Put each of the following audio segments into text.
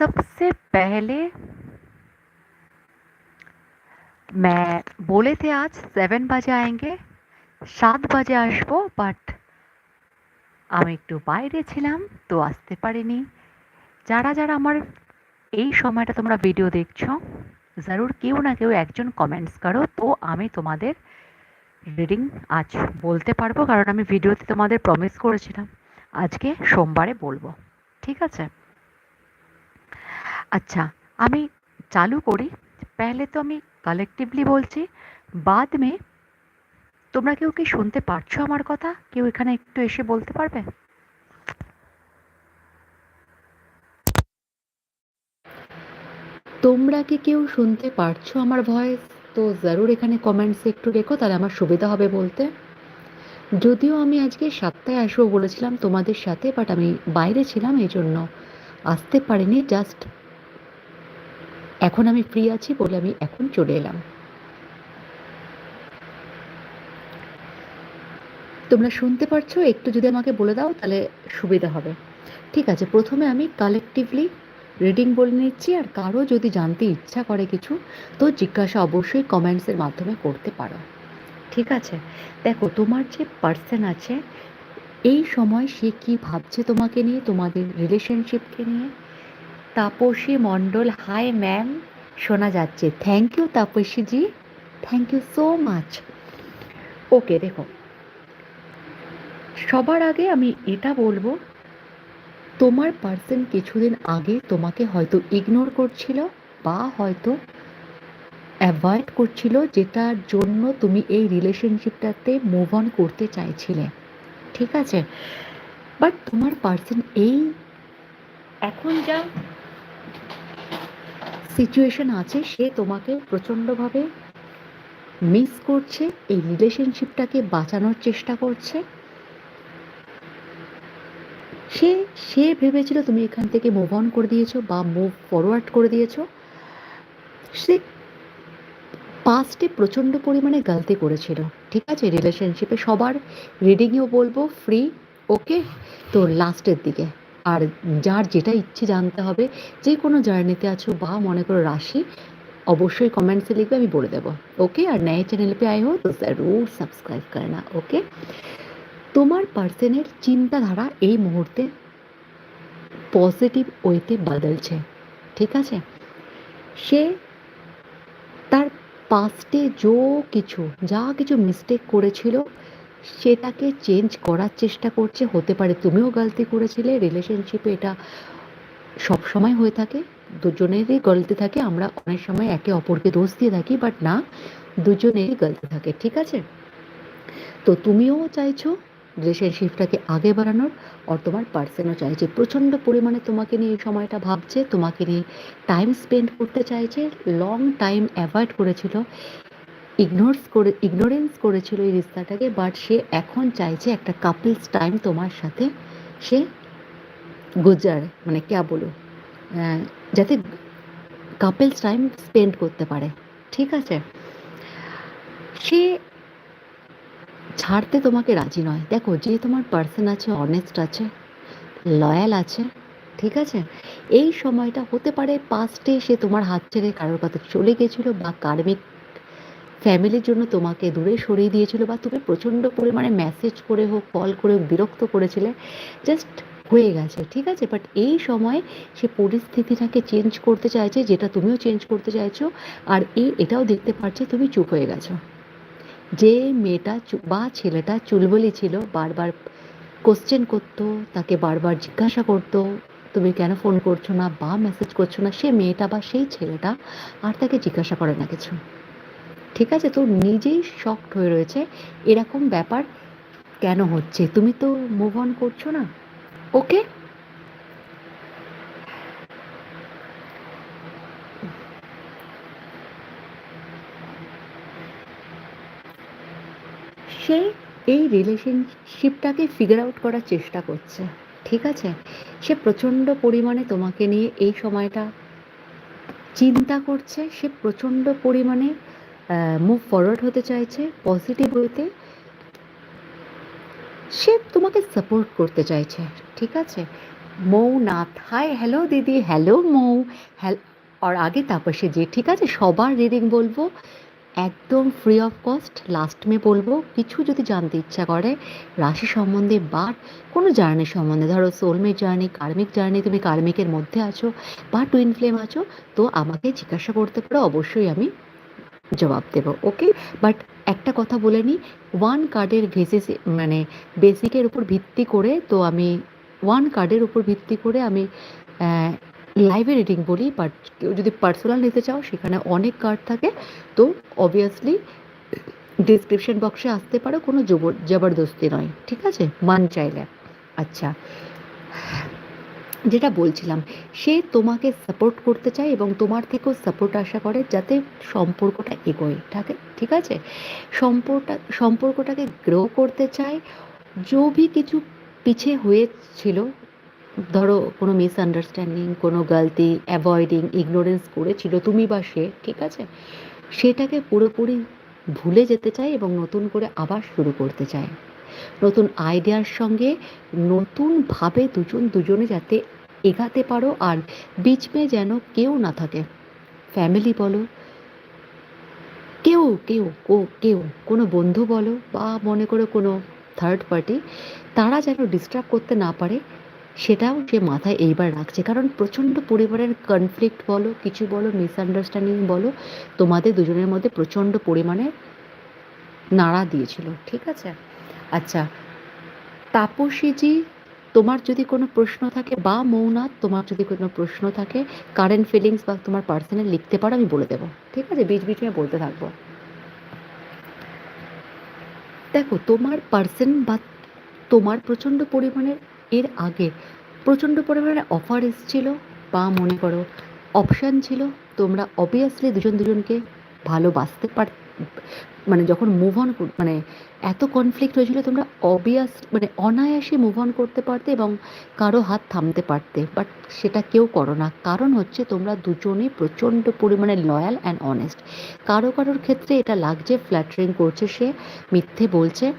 सबसे पहले मैं बोले थे आज सेवन बजे आएंगे সাত বাজে আসবো বাট আমি একটু বাইরে ছিলাম তো আসতে পারিনি যারা যারা আমার এই সময়টা তোমরা ভিডিও দেখছো জরুর কেউ না কেউ একজন কমেন্টস করো তো আমি তোমাদের রিডিং আজ বলতে পারবো কারণ আমি ভিডিওতে তোমাদের প্রমিস করেছিলাম আজকে সোমবারে বলবো ঠিক আছে अच्छा আমি চালু করি पहले তো আমি কালেকটিভলি বলছি বাদ মে তোমরা কেউ কি শুনতে পারছো আমার কথা কেউ এখানে একটু এসে বলতে পারবে তোমরা কি কেউ শুনতে পারছো আমার ভয়েস তো জরুর এখানে কমেন্টসে একটু রেখো তাহলে আমার সুবিধা হবে বলতে যদিও আমি আজকে সাতটায় আসবো বলেছিলাম তোমাদের সাথে বাট আমি বাইরে ছিলাম এই জন্য আসতে পারিনি জাস্ট এখন আমি ফ্রি আছি বলে আমি এখন চলে এলাম। তোমরা শুনতে পারছ? একটু যদি আমাকে বলে দাও, তাহলে সুবিধা হবে। ঠিক আছে, প্রথমে আমি কালেকটিভলি রিডিং বলে নিচ্ছি, আর কারও যদি জানতে ইচ্ছা করে কিছু, তো জিজ্ঞাসা অবশ্যই কমেন্টসের মাধ্যমে করতে পারো। ঠিক আছে, দেখো, তোমার যে পার্সন আছে, এই সময় সে কি ভাবছে তোমাকে নিয়ে, তোমাদের রিলেশনশিপকে নিয়ে? তাপসী মণ্ডল, হাই ম্যাম, শোনা যাচ্ছে। Thank you Tapasi ji thank you so much okay দেখো। সবার আগে আমি এটা বলব, তোমার পার্সন কিছুদিন আগে তোমাকে হয়তো ইগনোর করছিল বা হয়তো অ্যাভয়েড করছিল, যেটার জন্য তুমি এই রিলেশনশিপটাতে মুভ অন করতে চাইছিলে। ঠিক আছে? বাট তোমার পার্সন এই এখন যা সিচুয়েশন আছে, সে তোমাকে প্রচণ্ডভাবে মিস করছে, এই রিলেশনশিপটাকে বাঁচানোর চেষ্টা করছে। সে সে ভেবেছিল তুমি এখান থেকে মুভ অন করে দিয়েছ বা মুভ ফরওয়ার্ড করে দিয়েছ। সে পাস্টে প্রচণ্ড পরিমাণে গালতি করেছিল, ঠিক আছে? রিলেশনশিপে সবার রিডিংয়েও বলব ফ্রি ওকে তো লাস্টের দিকে। আর যার যেটা ইচ্ছে জানতে হবে, যে কোনো জার্নিতে আছো বা মনে করো রাশি, অবশ্যই কমেন্টসে লিখবে, আমি বলে দেবো। ওকে আর ন্যায় চ্যানেল পে আয় হো তো জরুর সাবস্ক্রাইব করে না ওকে তোমার পার্সনের চিন্তাধারা এই মুহূর্তে পজিটিভ ওয়েতে বদলছে, ঠিক আছে? সে তার পাস্টে যো কিছু, যা কিছু মিস্টেক করেছিল সেটাকে চেঞ্জ করার চেষ্টা করছে, হতে পারে তুমিও গলতি করেছিলে রিলেশনশিপে এটা সব সময় হয়ে থাকে, দুজনেরই গলতি থাকে, আমরা অনেক সময় একে অপরকে দোষ দিয়ে থাকি বাট না, দুজনেরই গলতি থাকে, ঠিক আছে? তো তুমিও চাইছো রিলেশনশিপটাকে আগে বাড়ানোর, আর তোমার পার্সনও চাইছে, প্রচণ্ড পরিমাণে তোমাকে নিয়ে এই সময়টা ভাবছে, তোমাকে নিয়ে টাইম স্পেন্ড করতে চাইছে লং টাইম অ্যাভয়েড করেছিল ইগনোরস করে, ইগনোরেন্স করেছিল এই রিস্তাটাকে বাট সে এখন চাইছে একটা কাপলস টাইম তোমার সাথে, সে গুজার মানে ক্যা বলো যাতে কাপলস টাইম স্পেন্ড করতে পারে, ঠিক আছে? সে ছাড়তে তোমাকে রাজি নয়। দেখো, যে তোমার পার্সন আছে অনেস্ট আছে লয়াল আছে, ঠিক আছে? এই সময়টা হতে পারে পাস্টে সে তোমার হাত ছেড়ে কারোর কথা চলে গেছিল বা কার্মিক ফ্যামিলির জন্য তোমাকে দূরে সরিয়ে দিয়েছিল বা তুমি প্রচণ্ড পরিমাণে মেসেজ করে হোক কল করে হোক, বিরক্ত করেছিলে জাস্ট হয়ে গেছে, ঠিক আছে? বাট এই সময় সে পরিস্থিতিটাকে চেঞ্জ করতে চাইছে, যেটা তুমিও চেঞ্জ করতে চাইছো, আর এই এটাও দেখতে পারছে তুমি চুপ হয়ে গেছো। যে মেয়েটা বা ছেলেটা চুলবলি ছিল, বারবার কোশ্চেন করতো, তাকে বারবার জিজ্ঞাসা করতো, তুমি কেন ফোন করছ না, বা মেসেজ করছ না, সে মেয়েটা বা সেই ছেলেটা আর তাকে জিজ্ঞাসা করে না কিছু। ঠিক আছে তো নিজেই শকড হয়ে রয়েছে, এরকম ব্যাপার কেন হচ্ছে? তুমি তো মুভ অন করছ না? ওকে সে এই রিলেশনশিপটাকে ফিগার আউট করার চেষ্টা করছে, ঠিক আছে? সে প্রচণ্ড পরিমাণে তোমাকে নিয়ে এই সময়টা চিন্তা করছে, সে প্রচণ্ড পরিমাণে মুভ ফরওয়ার্ড হতে চাইছে পজিটিভ ওয়েতে সে তোমাকে সাপোর্ট করতে চাইছে, ঠিক আছে? মৌ মৌনাথ হাই হ্যালো দিদি হ্যালো মৌ হ্যাল আর আগে তাপসে যে, ঠিক আছে? সবার রিডিং বলব, একদম ফ্রি অফ কস্ট লাস্ট মে বলব, কিছু যদি জানতে ইচ্ছা করে, রাশি সম্বন্ধে বা কোনো জার্নি সম্বন্ধে, ধরো সোলমেট জার্নি কার্মিক জার্নি তুমি কার্মিকের মধ্যে আছো বা টুইন ফ্লেম আছো, তো আমাকে জিজ্ঞাসা করতে পারো, অবশ্যই আমি জবাব দেব ওকে বাট একটা কথা বলে নিই ওয়ান কার্ডের বেসিস মানে বেসিকের উপর ভিত্তি করে তো আমি ওয়ান কার্ডের উপর ভিত্তি করে আমি লাইভে রিডিং বলি বাট কেউ যদি পার্সোনাল নিতে চাও, সেখানে অনেক কার্ড থাকে। তো অবভিয়াসলি ডিসক্রিপশন বক্সে আসতে পারো, কোনো জবর জবরদস্তি নয়, ঠিক আছে? মান চাইলে। আচ্ছা। যেটা বলছিলাম, সে তোমাকে সাপোর্ট করতে চায় এবং তোমার থেকেও সাপোর্ট আশা করে যাতে সম্পর্কটা এগোয়। থাকে ঠিক আছে? সম্পর্কটা, সম্পর্কটাকে গ্রো করতে চায়। जो भी কিছু পিছে হয়েছিল, ধরো কোনো মিসআন্ডারস্ট্যান্ডিং কোনো গলতি অ্যাভয়েডিং ইগনোরেন্স করেছিল তুমি বা সে, ঠিক আছে? সেটাকে পুরোপুরি ভুলে যেতে চায় এবং নতুন করে আবার শুরু করতে চায়। নতুন আইডিয়ার সঙ্গে নতুনভাবে দুজন দুজনে যাতে এগাতে পারো আর বিচ মে যেন কেউ না থাকে। ফ্যামিলি বলো, কেউ কেউ, কো, কেউ, কোনো বন্ধু বলো বা মনে করো কোনো থার্ড পার্টি তারা যেন ডিস্টার্ব করতে না পারে, সেটাও সে মাথায় এইবার রাখছে। কারণ প্রচণ্ড পরিমাণের কনফ্লিক্ট বলো, কিছু বলো মিসআন্ডারস্ট্যান্ডিং বলো, তোমাদের দুজনের মধ্যে প্রচণ্ড পরিমাণে নাড়া দিয়েছিল, ঠিক আছে? আচ্ছা তাপসীজি, তোমার যদি কোনো প্রশ্ন থাকে বা মৌনাথ তোমার যদি কোনো প্রশ্ন থাকে কারেন্ট ফিলিংস বা তোমার পার্সোনাল লিখতে পারো, আমি বলে দেবো, ঠিক আছে? বিচ বিচ আমি বলতে থাকব। দেখো, তোমার পার্সন বা তোমার প্রচণ্ড পরিমাণের এর আগে প্রচণ্ড পরিমাণে অফার এসেছিল বা মনে করো অপশান ছিল, তোমরা অবভিয়াসলি দুজন দুজনকে ভালোবাসতে পার মানে যখন মুভ অন মানে এত কনফ্লিক্ট হয়েছিল তোমরা অবভিয়াস মানে অনায়াসে মুভ অন করতে পারতে এবং কারও হাত থামতে পারতে। বাট সেটা কেউ করো না। কারণ হচ্ছে তোমরা দুজনেই প্রচণ্ড পরিমাণে লয়াল অ্যান্ড অনেস্ট কারও কারোর ক্ষেত্রে এটা লাগছে ফ্ল্যাটারিং করছে সে, মিথ্যে বলছে।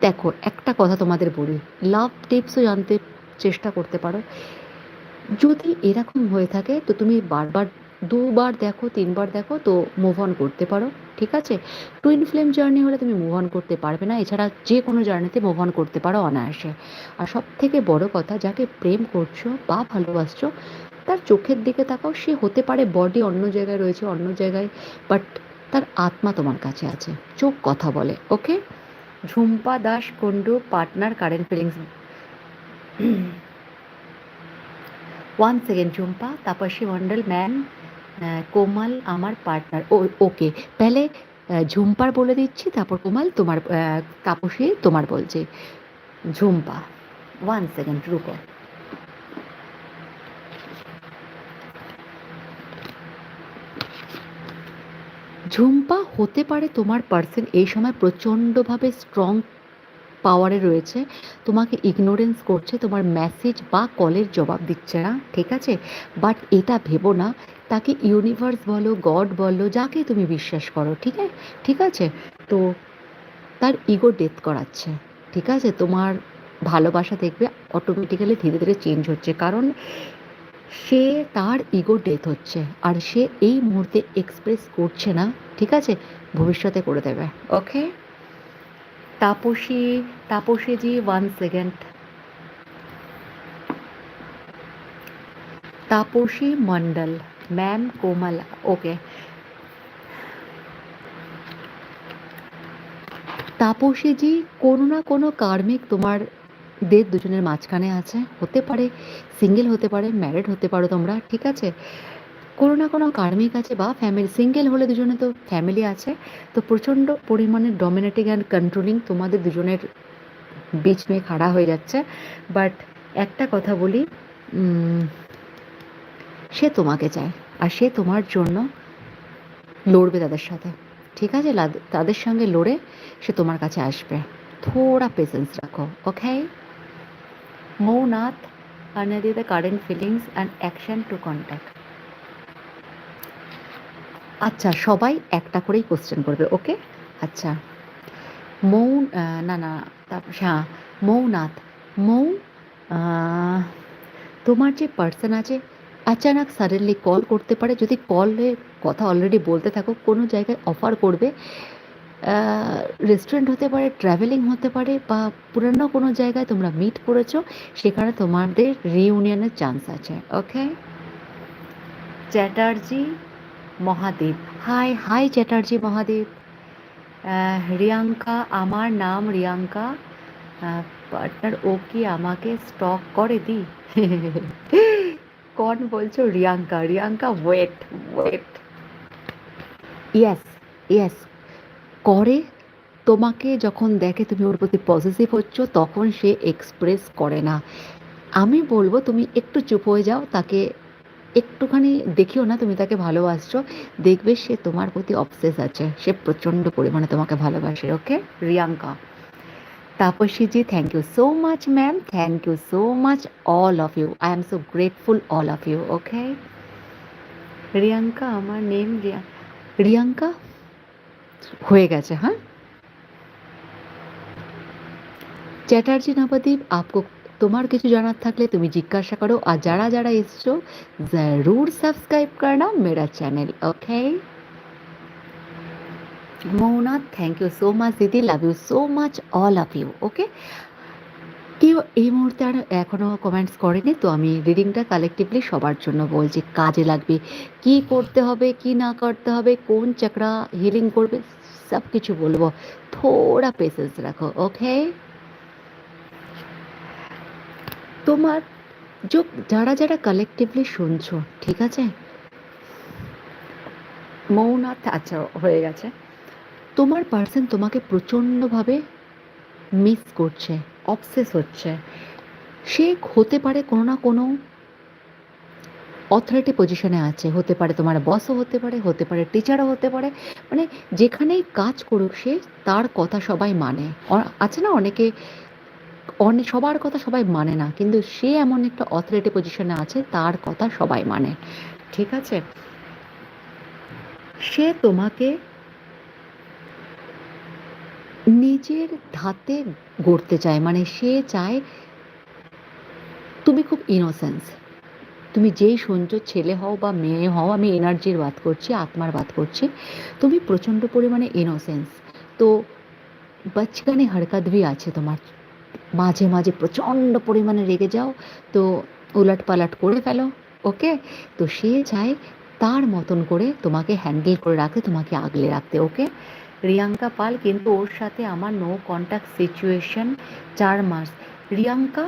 দেখো, একটা কথা তোমাদের বলি। লাভ টিপসও জানতে চেষ্টা করতে পারো। যদি এরকম হয়ে থাকে, তো তুমি বারবার দুবার দেখো, তিনবার দেখো, তো মুভ অন করতে পারো, ঠিক আছে? টুইন ফ্লেম জার্নি হলে তুমি মুভ অন করতে পারবে না, এছাড়া যে কোনো জার্নিতে মুভ অন করতে পারো অনায়াসে। আর সব থেকে বড় কথা, যাকে প্রেম করছ বা ভালোবাসছো, তার চোখের দিকে তাকাও, সে হতে পারে বডি অন্য জায়গায় রয়েছে, অন্য জায়গায় বাট তার আত্মা তোমার কাছে আছে। চোখ কথা বলে okay Jhumpa Das Kundu partner current feelings one second Jhumpa, Tapasi Mondal ma'am Komal আমার পার্টনার ও, ওকে। পেলে ঝুম্পার বলে দিচ্ছি, তারপর কোমাল তোমার তাপসী তোমার বলছে। ঝুম্পা ওয়ান সেকেন্ড রুকো। ঝুম্পা হতে পারে তোমার পার্সন এই সময় প্রচণ্ডভাবে স্ট্রং পাওয়ারে রয়েছে। তোমাকে ইগনোরেন্স করছে, তোমার মেসেজ বা কলের জবাব দিচ্ছে না, ঠিক আছে? বাট এটা ভেবো না। তাকে ইউনিভার্স বলো গড বলো, যাকে তুমি বিশ্বাস করো, ঠিক আছে ঠিক আছে? তো তার ইগো ডেথ করাচ্ছে, ঠিক আছে? তোমার ভালোবাসা দেখবে অটোমেটিক্যালি ধীরে ধীরে চেঞ্জ হচ্ছে। কারণ সে তার ইগো ডেথ হচ্ছে, আর সে এই মুহূর্তে এক্সপ্রেস করছে না, ঠিক আছে? ভবিষ্যতে করে দেবে okay Tapasi Tapasi ji one second Tapasi Mondal ma'am Komal okay Tapasi ji কোনো না কোনো কার্মিক তোমার দের দুজনের মাঝখানে আছে, হতে পারে সিঙ্গেল হতে পারে ম্যারিড হতে পারো তোমরা, ঠিক আছে? কোনো না কোনো কার্মিক আছে বা ফ্যামিলি সিঙ্গেল হলে দুজনে তো ফ্যামিলি আছে। তো প্রচণ্ড পরিমাণে ডমিনেটিং অ্যান্ড কন্ট্রোলিং তোমাদের দুজনের বিচ মেয়ে খাড়া হয়ে যাচ্ছে। বাট একটা কথা বলি সে তোমাকে চায় আর সে তোমার জন্য লড়বে তাদের সাথে। ঠিক আছে? তাদের সঙ্গে লড়ে সে তোমার কাছে আসবে। থোড়া পেশেন্স রাখো okay Mounath Anadi the current feelings and action to contact আচ্ছা সবাই একটা করেই কোশ্চেন করবে ওকে আচ্ছা। মৌ না না তারপর হ্যাঁ মৌনাথ। মৌ তোমার যে পার্সন আছে, আচানক সাডেনলি কল করতে পারে, যদি কলে কথা অলরেডি বলতে থাকো, কোনো জায়গায় অফার করবে রেস্টুরেন্ট হতে পারে ট্রাভেলিং হতে পারে, বা পুরানো কোনো জায়গায় তোমরা মিট করেছ, সেখানে তোমাদের রিউনিয়নের চান্স আছে okay Chatterjee Mahadev. Hi hi Chatterjee Mahadev. Riyanka, আমার নাম রিয়াঙ্কা। পার্টনার, ও কি আমাকে স্টক করে দি? কোন বলছো? Riyanka. Riyanka wait wait yes yes করে তোমাকে যখন দেখে তুমি ওর প্রতি পজিটিভ হচ্ছ, তখন সে এক্সপ্রেস করে না। আমি বলব, তুমি একটু চুপ হয়ে যাও, তাকে একটুখানি দেখিও না তুমি তাকে ভালোবাসছো। দেখবে সে তোমার প্রতি অবসেস আছে। সে প্রচণ্ড পরিমাণে তোমাকে ভালোবাসে ওকে রিয়াঙ্কা। তাপসীজি thank you so much ma'am thank you so much all of you I am so grateful all of you okay Riyanka, আমার নেম রিয়া, রিয়াঙ্কা? হয়ে গেছে হ্যাঁ? চ্যাটার্জি নবদ্বীপ, আপকো তোমার কিছু জানার থাকলে তুমি জিজ্ঞাসা করো। আর যারা যারা এসছো, জরুর সাবস্ক্রাইব করনা মেরা channel okay Mouna thank you so much দিদি love you so much all of you okay কেউ এই মুহূর্তে আর এখনও কমেন্টস করেনি, তো আমি রিডিংটা কালেকটিভলি সবার জন্য বলছি, কাজে লাগবে। কি করতে হবে, কি না করতে হবে, কোন চাকরা হিলিং করবে সব কিছু বলব। থোড়া পেশেন্স রাখো ওকে তোমার जो যারা যারা কালেকটিভলি শুনছো, ঠিক আছে? মৌনাথ আচ্ছা হয়ে গেছে। তোমার পার্সন তোমাকে প্রচণ্ডভাবে মিস করছে অবসেস হচ্ছে। সে হতে পারে কোনো না কোনো অথরিটি পজিশনে আছে, হতে পারে তোমার বসও হতে পারে হতে পারে টিচারও হতে পারে। মানে যেখানেই কাজ করুক সে, তার কথা সবাই মানে। আছে না অনেকে অনেক সবার কথা সবাই মানে না, কিন্তু সে এমন একটা অথরিটি পজিশনে আছে, তার কথা সবাই মানে। ঠিক আছে? সে তোমাকে নিজের ধাতে গড়তে চায় মানে সে চায় তুমি খুব ইনোসেন্স তুমি যেই শুনছো, ছেলে হও বা মেয়ে হও, আমি এনার্জির বাদ করছি, আত্মার বাদ করছি, তুমি প্রচণ্ড পরিমাণে ইনোসেন্স তো, বাচকানে হরকত ভি আছে তোমার। মাঝে মাঝে প্রচণ্ড পরিমাণে রেগে যাও, তো উলট পালাট করে ফেলো, ওকে? তো সে চায় তার মতন করে তোমাকে হ্যান্ডেল করে রাখতে, তোমাকে আগলে রাখতে, ওকে? রিয়াঙ্কা পাল কিন্তু ওর সাথে আমার নো কন্ট্যাক্ট সিচুয়েশন চার মাস। রিয়াঙ্কা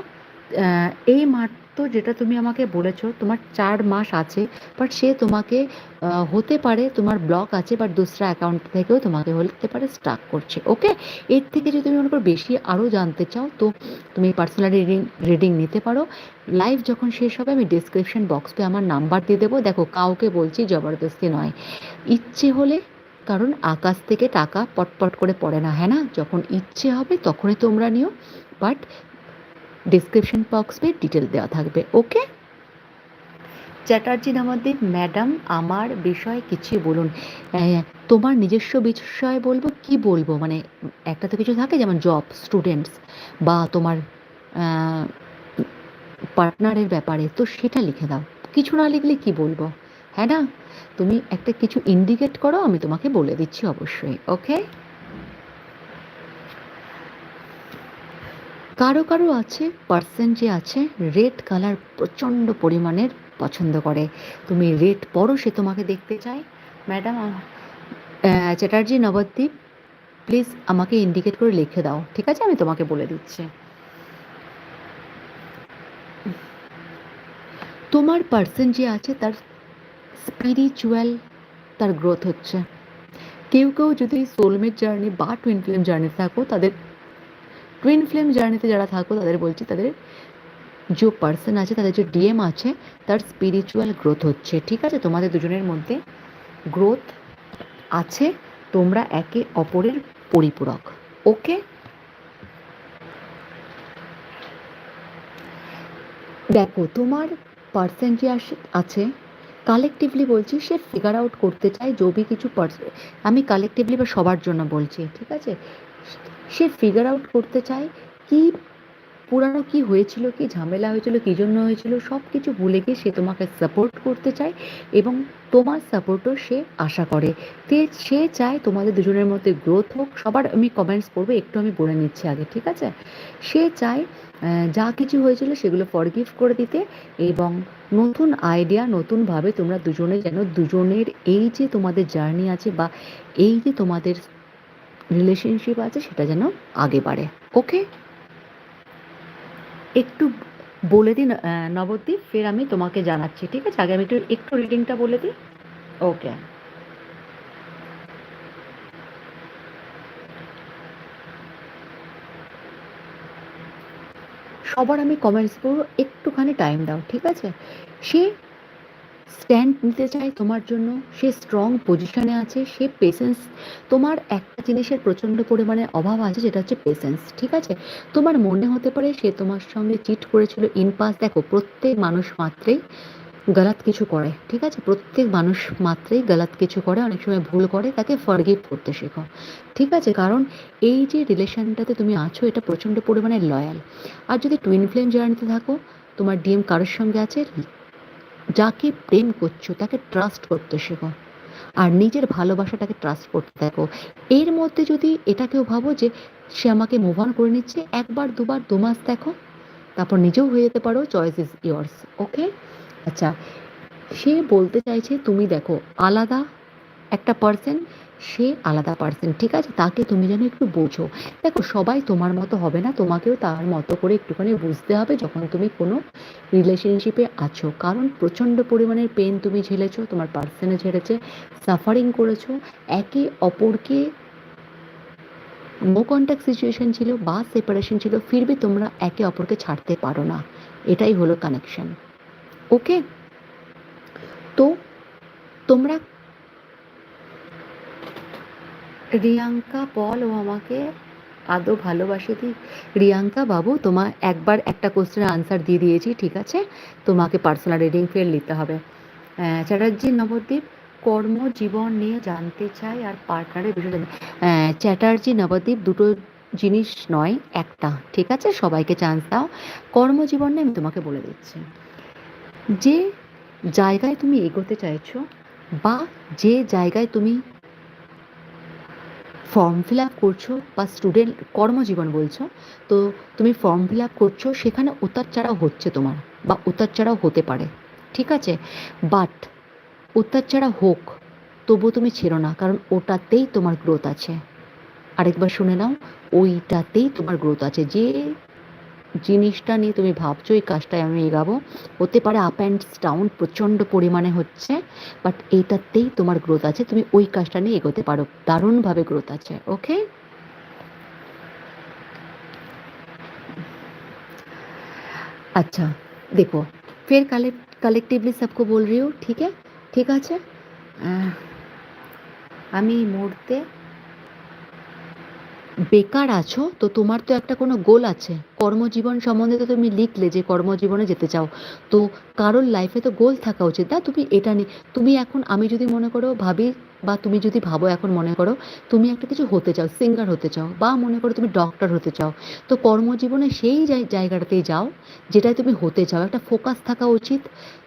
এই এই মাত্র যেটা তুমি আমাকে বলেছ, তোমার চার মাস আছে বাট সে তোমাকে হতে পারে তোমার ব্লক আছে বাট দুসরা অ্যাকাউন্ট থেকেও তোমাকে হতে পারে স্টাক করছে ওকে এর থেকে যদি তুমি মনে করো বেশি আরও জানতে চাও, তো তুমি পার্সোনাল রিডিং রিডিং নিতে পারো। লাইভ যখন শেষ হবে, আমি ডিসক্রিপশন বক্সে আমার নাম্বার দিয়ে দেবো। দেখো, কাউকে বলছি জবরদস্তি নয়। ইচ্ছে হলে, কারণ আকাশ থেকে টাকা পটপট করে পড়ে না হ্যাঁ না? যখন ইচ্ছে হবে, তখনই তোমরা নিও বাট ডিসক্রিপশন বক্সে ডিটেল দেওয়া থাকবে ওকে চ্যাটার্জি নবদ্বীপ ম্যাডাম আমার বিষয়ে কিছু বলুন। তোমার নিজস্ব বিষয় বলব কি বলব? মানে একটা তো কিছু থাকে যেমন জব স্টুডেন্টস বা তোমার পার্টনারের ব্যাপারে তো সেটা লিখে দাও। কিছু না লিখলে কি বলব? হ্যাঁ না? তুমি একটা কিছু ইন্ডিকেট করো আমি তোমাকে বলে দিচ্ছি অবশ্যই ওকে কারও কারও আছে পার্সন যে আছে রেড কালার প্রচণ্ড পরিমাণের পছন্দ করে। তুমি রেড পরো, সে তোমাকে দেখতে চায়। ম্যাডাম চ্যাটার্জি, নবদ্বীপ প্লিজ আমাকে ইন্ডিকেট করে লিখে দাও। ঠিক আছে? আমি তোমাকে বলে দিচ্ছি। তোমার পার্সন যে আছে, তার স্পিরিচুয়াল তার গ্রোথ হচ্ছে। কেউ কেউ যদি সোলমেট জার্নি বা টুইন ফ্লেম জার্নি থাকো, তাদের টুইন ফ্লেম জার্নিতে যারা থাকো, তাদের বলছি তাদের যে পার্সন আছে, তাদের যে ডিএম আছে, তার স্পিরিচুয়াল গ্রোথ হচ্ছে, ঠিক আছে? তোমাদের দুজনের মধ্যে গ্রোথ আছে, তোমরা একে অপরের পরিপূরক ওকে দেখো, তোমার পার্সন যে আছে কালেকটিভলি বলছি, সে ফিগার আউট করতে চায় যদি কিছু পার্সন আমি কালেকটিভলি বা সবার জন্য বলছি, ঠিক আছে? সে ফিগার আউট করতে চায় কি পুরানো কি হয়েছিল, কি ঝামেলা হয়েছিল, কী জন্য হয়েছিল সব কিছু ভুলে গিয়ে সে তোমাকে সাপোর্ট করতে চায় এবং তোমার সাপোর্টও সে আশা করে। তে সে চায় তোমাদের দুজনের মধ্যে গ্রোথ হোক। সবার আমি কমেন্টস পড়ব, একটু আমি বলে নিচ্ছি আগে, ঠিক আছে? সে চায় যা কিছু হয়েছিল সেগুলো ফরগিভ করে দিতে এবং নতুন আইডিয়া নতুনভাবে তোমরা দুজনে যেন দুজনের এই যে তোমাদের জার্নি আছে বা এই যে তোমাদের রিলেশনশিপ আছে, সেটা যেন আগে বাড়ে। ওকে একটু বলে দিন নবদ্বীপ, ফের আমি তোমাকে জানাচ্ছি, ঠিক আছে? আগে আমি একটু একটু রিডিংটা বলে দিই। ওকে সবার আমি কমেন্টস করব একটুখানি টাইম দাও, ঠিক আছে? সে স্ট্যান্ড নিতে চায় তোমার জন্য, সে স্ট্রং পজিশনে আছে, সে পেশেন্স তোমার একটা জিনিসের প্রচণ্ড পরিমাণে অভাব আছে যেটা হচ্ছে পেশেন্স ঠিক আছে? তোমার মনে হতে পারে সে তোমার সঙ্গে চিট করেছিল ইন পাস দেখো, প্রত্যেক মানুষ মাত্রেই গালাত কিছু করে, ঠিক আছে? প্রত্যেক মানুষ মাত্রেই গালাত কিছু করে, অনেক সময় ভুল করে, তাকে ফরগিভ করতে শেখো, ঠিক আছে? কারণ এই যে রিলেশনটাতে তুমি আছো, এটা প্রচণ্ড পরিমাণে লয়াল আর যদি টুইন ফ্লেম জার্নিতে থাকো, তোমার ডিএম কারোর সঙ্গে আছে? যাকে প্রেম করছ, তাকে ট্রাস্ট করতে শেখো। আর নিজের ভালোবাসাটাকে ট্রাস্ট করতে থাকো এর মধ্যে যদি এটাকেও ভাবো যে সে আমাকে মুভ অন করে নিচ্ছে, একবার, দুবার, দু মাস দেখো, তারপর নিজেও হয়ে যেতে পারো চয়েস ইজ ইয়ার্স ওকে আচ্ছা সে বলতে চাইছে, তুমি দেখো, আলাদা একটা পার্সন সে আলাদা পার্সন ঠিক আছে? তাকে তুমি যেন একটু বোঝো। দেখো, সবাই তোমার মতো হবে না, তোমাকেও তার মতো করে একটুখানি বুঝতে হবে যখন তুমি কোনো রিলেশনশিপে আছো। কারণ প্রচণ্ড পরিমাণের পেন তুমি ঝেলেছো, তোমার পার্সনে ঝেড়েছে সাফারিং করেছ। একে অপরকে নো কন্ট্যাক্ট সিচুয়েশন ছিল বা সেপারেশন ছিল, ফিরবি তোমরা একে অপরকে ছাড়তে পারো না। এটাই হলো কানেকশন ওকে তো তোমরা রিয়াঙ্কা বল ও আমাকে আদৌ ভালোবাসে দি রিয়াঙ্কা বাবু তোমার একবার একটা কোশ্চেনের আনসার দিয়ে দিয়েছি, ঠিক আছে? তোমাকে পার্সোনাল রিডিং ফের নিতে হবে। চ্যাটার্জি, নবদ্বীপ, কর্মজীবন নিয়ে জানতে চাই আর পার্টনারের বিষয়ে চ্যাটার্জি, নবদ্বীপ, দুটো জিনিস নয়, একটা, ঠিক আছে? সবাইকে চান্স দাও। কর্মজীবন নিয়ে আমি তোমাকে বলে দিচ্ছি। যে জায়গায় তুমি এগোতে চাইছো বা যে জায়গায় তুমি ফর্ম ফিল আপ করছ বা স্টুডেন্ট কর্মজীবন বলছো, তো তুমি ফর্ম ফিল আপ করছ, সেখানে চাড়াও হচ্ছে তোমার বা চাড়াও হতে পারে, ঠিক আছে? বাট চাড়া হোক, তবুও তুমি ছেড়ো না, কারণ ওটাতেই তোমার গ্রোথ আছে। আরেকবার শুনে নাও, ওইটাতেই তোমার গ্রোথ আছে। যে জিনিসটা নিয়ে তুমি ভাবছো এই কাজটায় আমি এগাবো হতে পারে আপ অ্যান্ড ডাউন প্রচণ্ড পরিমাণে হচ্ছে বাট এইটাতেই তোমার গ্রোথ আছে তুমি ওই কাজটা নিয়ে এগোতে পারো দারুণভাবে গ্রোথ আছে ওকে अच्छा देखो फिर कलेक्ट कलेक्टिवली सबको बोल रही हूँ ठीक है ঠিক আছে আমি এই মুহূর্তে বেকার আছো? তো তোমার তো একটা কোনো গোল আছে। কর্মজীবন সম্বন্ধে তো তুমি লিখলে যে কর্মজীবনে যেতে চাও। তো কারোর লাইফে তো গোল থাকা উচিত। না, তুমি এটা নিয়ে তুমি এখন, আমি যদি মনে করো ভাবি বা তুমি যদি ভাবো এখন মনে করো, তুমি একটা কিছু হতে চাও সিঙ্গার হতে চাও বা মনে করো তুমি ডক্টর হতে চাও, তো কর্মজীবনে সেই জায়গাটাতেই যাও যেটায় তুমি হতে চাও। একটা ফোকাস থাকা উচিত,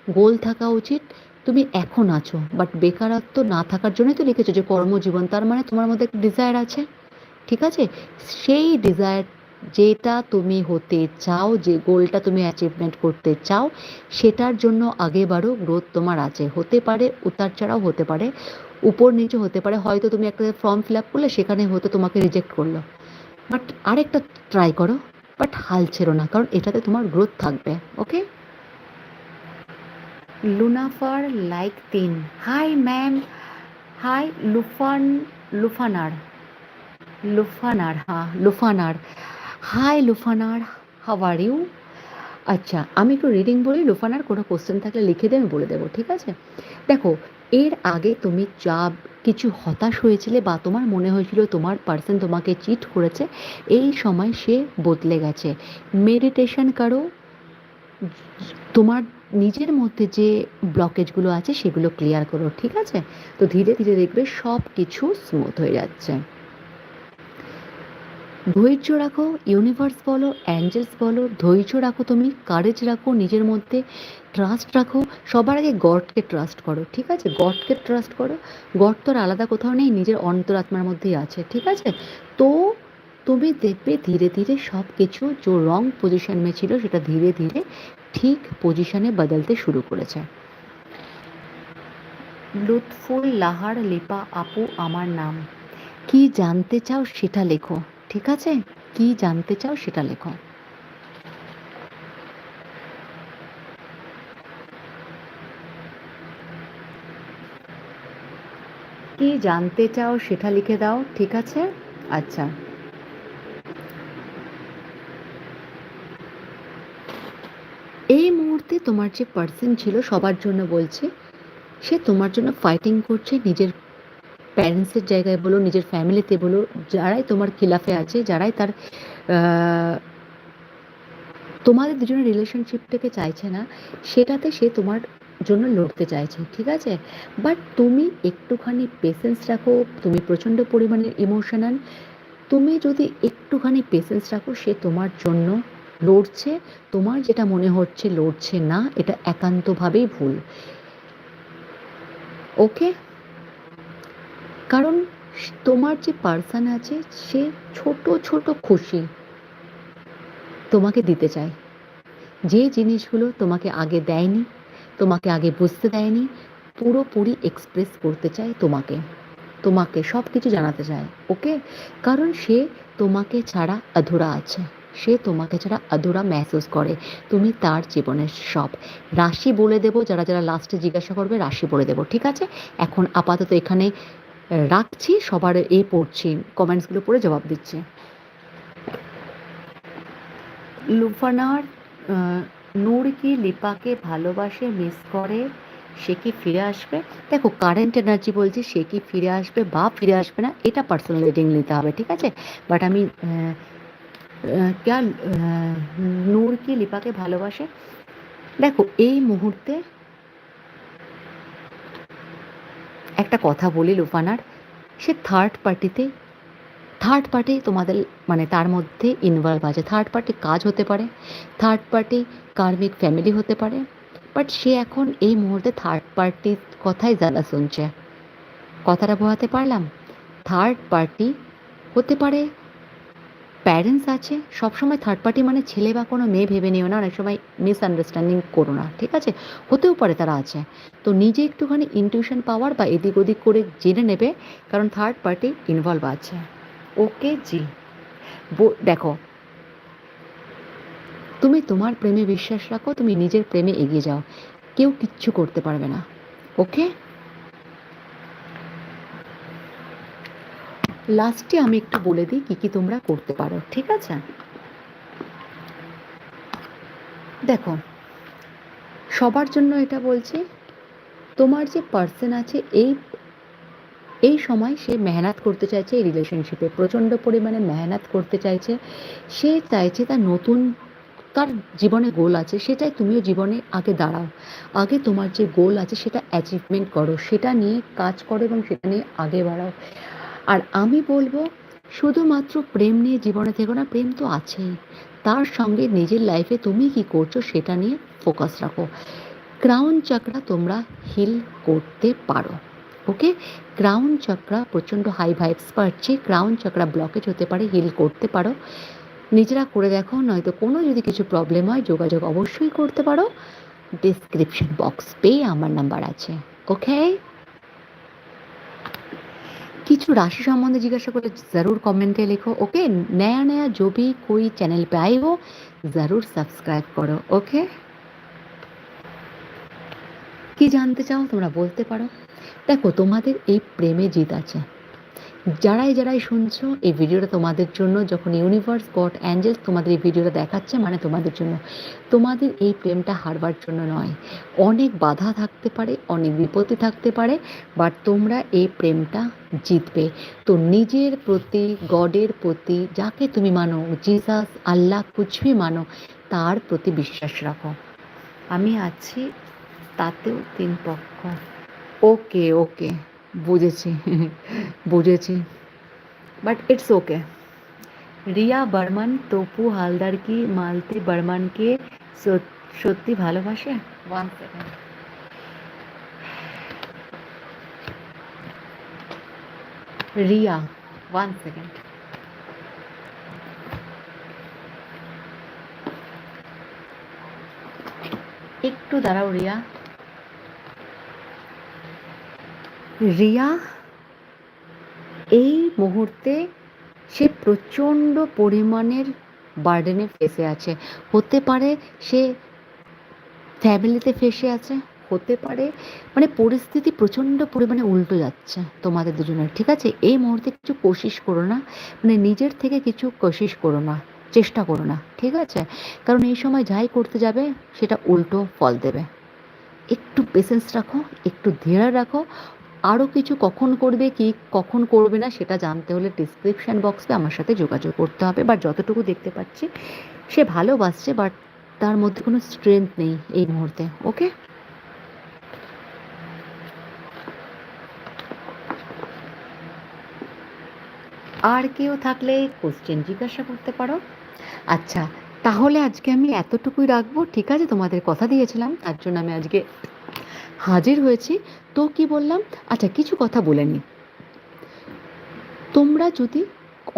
গোল থাকা উচিত, তুমি এখন আছো। বাট বেকারত্ব না থাকার জন্যই তো লিখেছো যে কর্মজীবন, তার মানে তোমার মধ্যে একটা ডিজায়ার আছে। ঠিক আছে? সেই ডিজায়ার যেটা তুমি হতে চাও, যে গোলটা তুমি অ্যাচিভমেন্ট করতে চাও, সেটার জন্য আগে বারো গ্রোথ তোমার আছে। হতে পারে উতার ছাড়াও হতে পারে উপর নিচে হতে পারে। হয়তো তুমি একটা ফর্ম ফিল আপ করলে, সেখানে হয়তো তোমাকে রিজেক্ট করল। বাট আরেকটা ট্রাই করো বাট হাল ছেড়ো না, কারণ এটাতে তোমার গ্রোথ থাকবে ওকে লুনাফার লাইক তিন। Hi ma'am hi Lufan, Lufanar. Lufanar Ha Lufanar hi Lufanar how are you আচ্ছা আমি একটু রিডিং বলি লুফানার কোনো কোশ্চেন থাকলে লিখে দিয়ে আমি বলে দেবো, ঠিক আছে? দেখো, এর আগে তুমি যা কিছু হতাশ হয়েছিলে বা তোমার মনে হয়েছিল তোমার পার্সন তোমাকে চিট করেছে, এই সময় সে বদলে গেছে। মেডিটেশন করো। তোমার নিজের মধ্যে যে ব্লকেজগুলো আছে, সেগুলো ক্লিয়ার করো, ঠিক আছে? তো ধীরে ধীরে দেখবে সব কিছু স্মুথ হয়ে যাচ্ছে। ধৈর্য রাখো ইউনিভার্স বলো অ্যাঞ্জেলস বলো, ধৈর্য রাখো তুমি কারেজ রাখো, নিজের মধ্যে ট্রাস্ট রাখো, সবার আগে গডকে ট্রাস্ট করো, ঠিক আছে? গডকে ট্রাস্ট করো, গড তো আলাদা কোথাও নেই, নিজের অন্তরাত্মার মধ্যেই আছে, ঠিক আছে? তো তুমি দেখবে ধীরে ধীরে সব কিছু যে রং পজিশন মে ছিল, সেটা ধীরে ধীরে ঠিক পজিশনে বদলতে শুরু করেছে। লুৎফুল লাহার লিপা আপু আমার নাম। কি জানতে চাও সেটা লেখো। ঠিক আছে? কি জানতে চাও সেটা লেখো। কি জানতে চাও সেটা লিখে দাও, ঠিক আছে? আচ্ছা। এই মুহূর্তে তোমার যে পার্সন ছিল সবার জন্য বলছে, সে তোমার জন্য ফাইটিং করছে, নিজের প্যারেন্টসের জায়গায় বলো, নিজের ফ্যামিলিতে বলো, যারাই তোমার খিলাফে আছে, যারাই তার তোমাদের দুজনের রিলেশনশিপটাকে চাইছে না, সেটাতে সে তোমার জন্য লড়তে চাইছে, ঠিক আছে? বাট তুমি একটুখানি পেশেন্স রাখো, তুমি প্রচণ্ড পরিমাণে ইমোশনাল তুমি যদি একটুখানি পেশেন্স রাখো, সে তোমার জন্য লড়ছে, তোমার যেটা মনে হচ্ছে লড়ছে না, এটা একান্তভাবেই ভুল। ওকে কারণ তোমার যে পার্সন আছে, সে ছোট ছোট খুশি। তোমাকে দিতে চায়। যে জিনিসগুলো তোমাকে আগে দেয়নি, তোমাকে আগে বুঝতে দেয়নি, পুরোপুরি এক্সপ্রেস করতে চায় তোমাকে। তোমাকে সব কিছু জানাতে চায় ওকে কারণ সে তোমাকে ছাড়া অধুরা আছে। সে তোমাকে ছাড়া অধুরা মেহসুস করে। তুমি তার জীবনের সব। রাশি বলে দেবো, যারা যারা লাস্টে জিজ্ঞাসা করবে, রাশি বলে দেবো, ঠিক আছে? এখন আপাতত এখানে রাখছি, সবার এ পড়ছি। কমেন্টসগুলো পড়ে জবাব দিচ্ছি। লুফানার নূর কি লিপাকে ভালোবাসে মিস করে? সে কি ফিরে আসবে? দেখো কারেন্ট এনার্জি বলছি, সে কি ফিরে আসবে বা ফিরে আসবে না, এটা পার্সোনাল রিডিং নিতে হবে, ঠিক আছে? বাট আমি ক্যা নূর কি লিপাকে ভালোবাসে? দেখো, এই মুহূর্তে একটা কথা বলি লুফানার, সে থার্ড পার্টিতে থার্ড পার্টি তোমাদের মানে তার মধ্যে ইনভলভ আছে। থার্ড পার্টি কাজ হতে পারে থার্ড পার্টি কার্মিক ফ্যামিলি হতে পারে বাট সে এখন এই মুহূর্তে থার্ড পার্টির কথাই জানা শুনছে। কথাটা বোঝাতে পারলাম? থার্ড পার্টি হতে পারে প্যারেন্টস আছে সবসময় থার্ড পার্টি মানে ছেলে বা কোনো মেয়ে ভেবে নিও না, অনেক সময় মিসআন্ডারস্ট্যান্ডিং করো না, ঠিক আছে? হতেও পারে তারা আছে। তো নিজে একটুখানি ইনটিউশন পাওয়ার বা এদিক ওদিক করে জেনে নেবে, কারণ থার্ড পার্টি ইনভলভ আছে। ওকে জি। দেখো। তুমি তোমার প্রেমে বিশ্বাস রাখো, তুমি নিজের প্রেমে এগিয়ে যাও। কেউ কিচ্ছু করতে পারবে না। ওকে? লাস্টে আমি একটু বলে দিই কী কী তোমরা করতে পারো, ঠিক আছে? দেখো, সবার জন্য এটা বলছি, তোমার যে পার্সন আছে, এই এই সময় সে মেহনত করতে চাইছে এই রিলেশনশিপে প্রচণ্ড পরিমাণে মেহনত করতে চাইছে, সে চাইছে তার নতুন, তার জীবনে গোল আছে, সেটাই তুমিও জীবনে আগে দাঁড়াও। আগে তোমার যে গোল আছে, সেটা অ্যাচিভমেন্ট করো, সেটা নিয়ে কাজ করো এবং সেটা নিয়ে আগে বাড়াও। আর আমি বলব, শুধুমাত্র প্রেম নিয়ে জীবনে থেকো না, প্রেম তো আছেই। তার সঙ্গে নিজের লাইফে তুমি কি করছ সেটা নিয়ে ফোকাস রাখো। ক্রাউন চাকরা তোমরা হিল করতে পারো ওকে ক্রাউন চক্রা প্রচণ্ড হাই ভাইবস পাচ্ছে ক্রাউন চক্রা ব্লকেজ হতে পারে হিল করতে পারো। নিজেরা করে দেখো, নয়তো কোনো যদি কিছু প্রবলেম হয়, যোগাযোগ অবশ্যই করতে পারো। ডিসক্রিপশন বক্স পেয়ে আমার নাম্বার আছে ওকে কিছু राशि সম্বন্ধে জিজ্ঞাসা করলে ज़रूर কমেন্টে লেখো ওকে नया नया जो भी कोई चैनल पे आए हो ज़रूर सब्सक्राइब करो ओके কি জানতে চাও তোমরা বলতে পারো দেখো তোমাদের এই প্রেমে জিত আছে যারাই যারাই শুনছো, এই ভিডিওটা তোমাদের জন্য, যখন ইউনিভার্স গড অ্যাঞ্জেলস তোমাদের এই ভিডিওটা দেখাচ্ছে মানে তোমাদের জন্য। তোমাদের এই প্রেমটা হারবার জন্য নয়। অনেক বাধা থাকতে পারে, অনেক বিপত্তি থাকতে পারে বাট তোমরা এই প্রেমটা জিতবে। তো নিজের প্রতি, গডের প্রতি, যাকে তুমি মানো জিসাস আল্লাহ কুছবি মানো, তার প্রতি বিশ্বাস রাখো। আমি আছি তাতেও তিন পক্ষ। Okay okay. বুঝেছি বুঝেছি but it's okay Riya Barman Tapu Haldar কি মালতি বর্মনকে সত- সত্যি ভালোবাসে one second Riya one second একটু দাঁড়াও রিয়া রিয়া, এই মুহূর্তে সে প্রচণ্ড পরিমাণের বার্ডেনে ফেসে আছে। হতে পারে সে ফ্যামিলিতে ফেসে আছে, হতে পারে মানে পরিস্থিতি প্রচণ্ড পরিমাণে উল্টো যাচ্ছে তোমাদের দুজনের, ঠিক আছে? এই মুহূর্তে কিছু কোশিশ করো না মানে নিজের থেকে কিছু কোশিশ করো না, চেষ্টা করো না, ঠিক আছে? কারণ এই সময় যাই করতে যাবে, সেটা উল্টো ফল দেবে। একটু পেশেন্স রাখো, একটু ধীরে রাখো আরও কিছু কখন করবে, কি কখন করবে না সেটা জানতে হলে ডিসক্রিপশান বক্সে আমার সাথে যোগাযোগ করতে হবে। বা যতটুকু দেখতে পাচ্ছি, সে ভালোবাসছে বাট তার মধ্যে কোনো স্ট্রেংথ নেই এই মুহূর্তে ওকে আর কেউ থাকলে কোশ্চেন জিজ্ঞাসা করতে পারো। আচ্ছা তাহলে আজকে আমি এতটুকুই রাখব, ঠিক আছে? তোমাদের কথা দিয়েছিলাম, তার জন্য আমি আজকে হাজির হয়েছি, তো কি বললাম? আচ্ছা কিছু কথা বলে নিই তোমরা যদি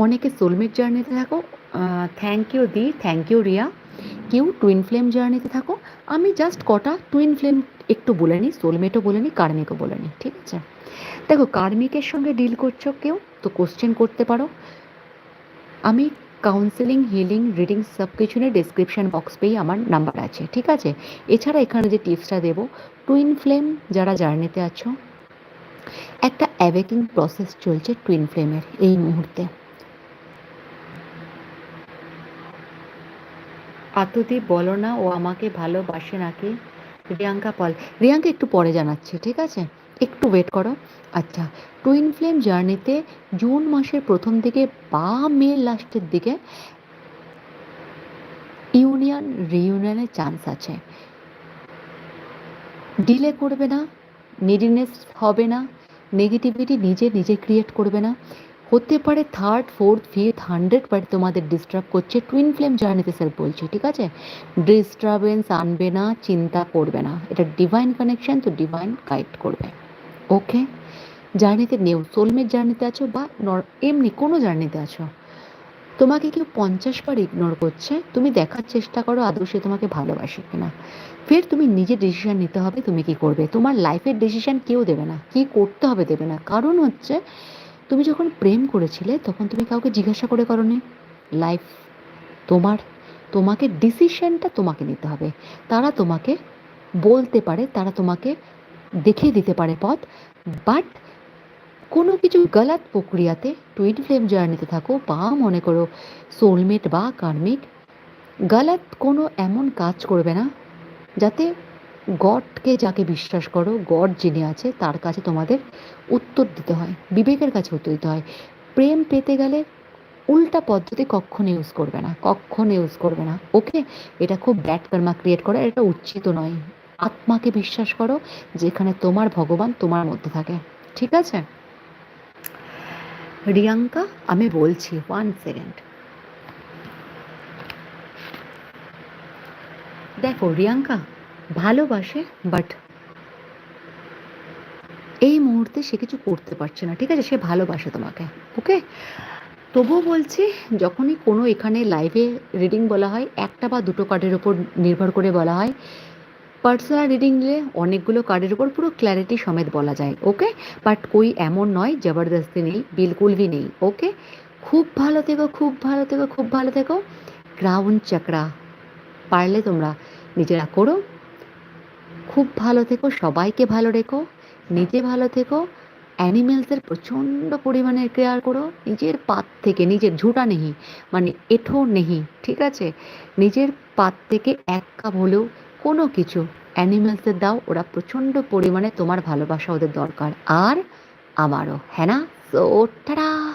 অনেকে সোলমেট জার্নিতে থাকো থ্যাংক ইউ দি থ্যাংক ইউ রিয়া। কেউ টুইন ফ্লেম জার্নিতে থাকো, আমি জাস্ট কটা টুইন ফ্লেম একটু বলে নিই সোলমেটও বলে নিই কার্মিকও বলে নিই ঠিক আছে? দেখো কার্মিকের সঙ্গে ডিল করছ কেউ, তো কোশ্চেন করতে পারো। আমি কাউন্সেলিং হিলিং রিডিং সব কিছু নিয়ে ডিসক্রিপশান বক্স পেয়ে আমার নাম্বার আছে, ঠিক আছে? এছাড়া এখানে যে টিপসটা দেবো টুইন ফ্লেম যারা জার্নিতে আছো, একটা অ্যাওয়েকিং প্রসেস চলছে টুইন ফ্লেমের এই মুহূর্তে। আততি, বলো না ও আমাকে ভালোবাসে নাকি? রিয়াঙ্কা পল রিয়াঙ্কা, একটু পরে জানাচ্ছি, ঠিক আছে? একটু ওয়েট করো। আচ্ছা টুইন ফ্লেম জার্নিতে জুন মাসের প্রথম দিকে বা মে লাস্টের দিকে ইউনিয়ন রিউনিয়নের চান্স আছে। ডিলে করবে না নিডিনেস হবে না নেগেটিভিটি নিজে নিজে ক্রিয়েট করবে না। হতে পারে থার্ড ফোর্থ ফিফথ হান্ড্রেড বার তোমাদের ডিস্টার্ব করছে টুইন ফ্লেম জার্নিতে স্যার বলছি, ঠিক আছে? ডিস্টারবেন্স আনবে না, চিন্তা করবে না। এটা ডিভাইন কানেকশন তো ডিভাইন গাইড করবে। ওকে? জার্নিতে নেও সোলমেট জার্নিতে আছো বা এমনি কোনো জার্নিতে আছো। তোমাকে কেউ পঞ্চাশ বার ইগনোর করছে, তুমি দেখার চেষ্টা করো আদৌ সে তোমাকে ভালোবাসে কিনা। ফের তুমি নিজে ডিসিশন নিতে হবে তুমি কি করবে। তোমার লাইফের ডিসিশন কেউ দেবে না, কি করতে হবে দেবে না। কারণ হচ্ছে, তুমি যখন প্রেম করেছিলে, তখন তুমি কাউকে জিজ্ঞাসা করে করনি। লাইফ তোমার, তোমাকে ডিসিশনটা তোমাকে নিতে হবে। তারা তোমাকে বলতে পারে, তারা তোমাকে দেখিয়ে দিতে পারে পথ বাট কোনো কিছু গলত প্রক্রিয়াতে টুইন ফ্লেম জার্নিতে থাকো, বা মনে করো সোলমেট বা কার্মিক গলত কোনো এমন কাজ করবে না, যাতে গডকে যাকে বিশ্বাস করো, গড যিনি আছে, তার কাছে তোমাদের উত্তর দিতে হয়, বিবেকের কাছে উত্তর দিতে হয়। প্রেম পেতে গেলে উল্টা পদ্ধতি কখনো ইউজ করবে না, কখনো ইউজ করবে না ওকে এটা খুব ব্যাড কর্মা ক্রিয়েট করে, এটা উচিত নয়। আত্মাকে বিশ্বাস করো, যেখানে তোমার ভগবান তোমার মধ্যে থাকে। ঠিক আছে? রিয়াঙ্কা, আমি বলছি ওয়ান সেকেন্ড দেখো, রিয়াঙ্কা ভালোবাসে বাট এই মুহূর্তে সে কিছু করতে পারছে না। ঠিক আছে? সে ভালোবাসে তোমাকে। ওকে তবুও বলছি, যখনই কোনো এখানে লাইভে রিডিং বলা হয়, একটা বা দুটো কার্ডের ওপর নির্ভর করে বলা হয় পার্সোনাল রিডিং নিলে অনেকগুলো কার্ডের উপর পুরো ক্ল্যারিটি সমেত বলা যায় ওকে বাট কই এমন নয়, জবরদস্তি নেই, বিলকুল নেই ওকে খুব ভালো থেকো, খুব ভালো থেকো, খুব ভালো থেকো। ক্রাউন চক্রা পারলে তোমরা নিজেরা করো। খুব ভালো থেকো, সবাইকে ভালো রেখো, নিজে ভালো থেকো অ্যানিমেলসের প্রচণ্ড পরিমাণে কেয়ার করো, নিজের পাত থেকে, নিজের ঝুটা নেহি মানে এঠো নেহি ঠিক আছে? নিজের পাত থেকে এক কাপ হলেও কোনো কিছু অ্যানিমেলসদের দাও, ওরা প্রচণ্ড পরিমাণে তোমার ভালোবাসা ওদের দরকার। আর আমারও হ্যাঁ না? So tata